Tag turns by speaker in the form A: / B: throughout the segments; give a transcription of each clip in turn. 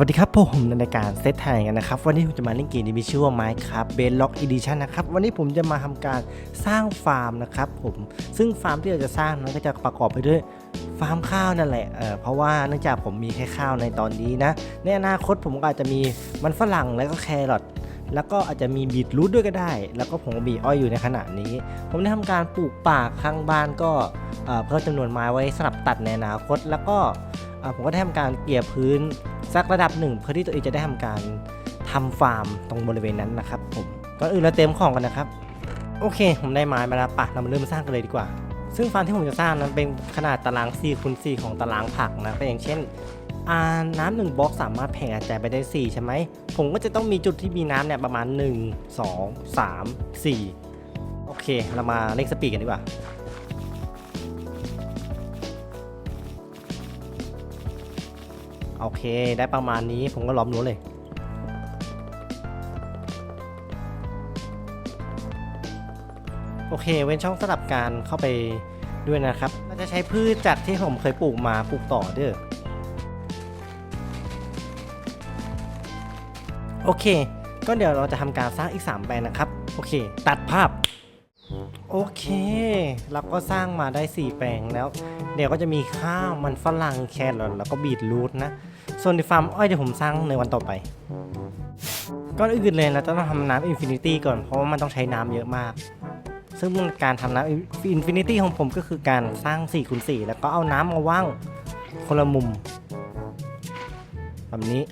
A: วัสดีครับผมในรายการเซตไทยกันนะครับ วันนี้ผมจะมาเล่นเกมที่มีชื่อว่า Minecraft b e d Lock Edition นะครับ วันนี้ผมจะมาทำการสร้างฟาร์มนะครับผมซึ่งฟาร์มที่เราจะสร้างนั้นก็จะประกอบไปด้วยฟาร์มข้าวนั่นแหละเออเพราะว่าเนื่องจากผมมีแค่ข้าวในตอนนี้นะ ในอนาคตผมก็อาจจะมีมันฝรั่งแล้วก็แครอทแล้วก็อาจจะมีบีทรูทด้วยก็ได้ แล้วก็ผมก็มีอ้อยอยู่ในขณะนี้ ผมได้ทำการปลูกป่าข้างบ้านก็เพิ่มจำนวนไม้ไว้สำหรับตัดในอนาคต แล้วก็ผมก็ได้ทำการเกลี่ยพื้น สักระดับหนึ่ง เพื่อที่ตัวเองจะได้ทำการทำฟาร์มตรงบริเวณนั้นนะครับผมก่อนอื่นเราเตรียมของกันนะครับโอเค ผมได้ไม้มาแล้วปะเรามาเริ่มสร้างกันเลยดีกว่า ซึ่งฟาร์มที่ผมจะสร้างนั้นเป็นขนาดตาราง4คูณ4ของตารางผักนะก็อย่างเช่นอาน้ำหนึ่งบล็อกสามารถแผ่กระจายไปได้ 4 ใช่ไหม ผมก็จะต้องมีจุดที่มีน้ำเนี่ยประมาณ 1 2 3 4 โอเค เรามาเล่นสปีดกันดีกว่า โอเค ได้ประมาณนี้ผมก็ล้อมรั้วเลย โอเค เว้นช่องสลับการเข้าไปด้วยนะครับ เราจะใช้พืชจากที่ผมเคยปลูกมาปลูกต่อเด้อ โอเค ก็เดี๋ยวเราจะทำการสร้างอีก 3 แปลงนะครับ โอเค ตัดภาพ โอเค เราก็สร้างมาได้ 4 แปลงแล้ว เดี๋ยวก็จะมีข้าวมันฝรั่งแครอทแล้วก็บีทรูทนะ ส่วนในฟาร์มอ้อยเดี๋ยวผมสร้างในวันต่อไป ก่อนอื่นเลยเราต้องทำน้ำอินฟินิตี้ก่อนเพราะว่ามันต้องใช้น้ำเยอะมาก ซึ่งการทำน้ำอินฟินิตี้ของผมก็คือการสร้าง4คูณ4แล้วก็เอาน้ำมาว่างคนละมุมแบบนี้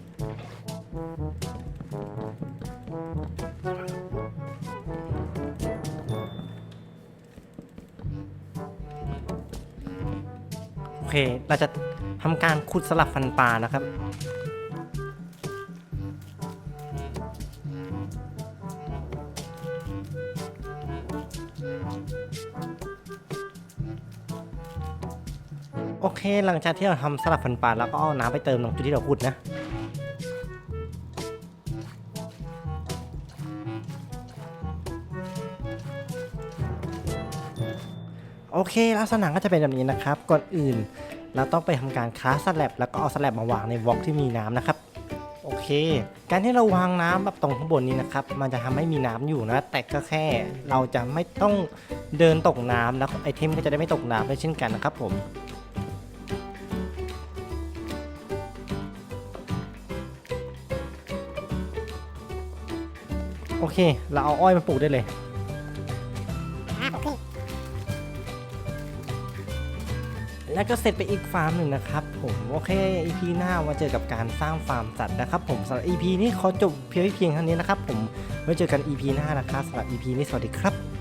A: เค เราจะทำการขุดสลับฟันปลานะครับ โอเค หลังจากที่เราทำสลับฟันปลาแล้วก็เอาน้ำไปเติมตรงจุดที่เราขุดนะ โอเค ลักษณะก็จะเป็นแบบนี้นะครับ ก่อนอื่น เราต้องไปทำการคลาสสแลบแล้วก็เอาสแลบมาวางในวอล์กที่มีน้ำนะครับ โอเค การที่เราวางน้ำแบบตรงข้างบนนี้นะครับ มันจะทำให้มีน้ำอยู่นะ แต่ก็แค่เราจะไม่ต้องเดินตกน้ำแล้วไอเทมก็จะได้ไม่ตกน้ำด้วยเช่นกันนะครับผมโอเค เราเอาอ้อยมาปลูกได้เลย แล้วก็เสร็จไปอีกฟาร์มหนึ่งนะครับผมโอเค EP หน้ามาเจอกับการสร้างฟาร์มสัตว์นะครับผมสำหรับ EP นี้ขอจบเพียงเพียงเท่านี้นะครับผมไว้เจอกัน EP หน้านะครับสำหรับ EP นี้สวัสดีครับ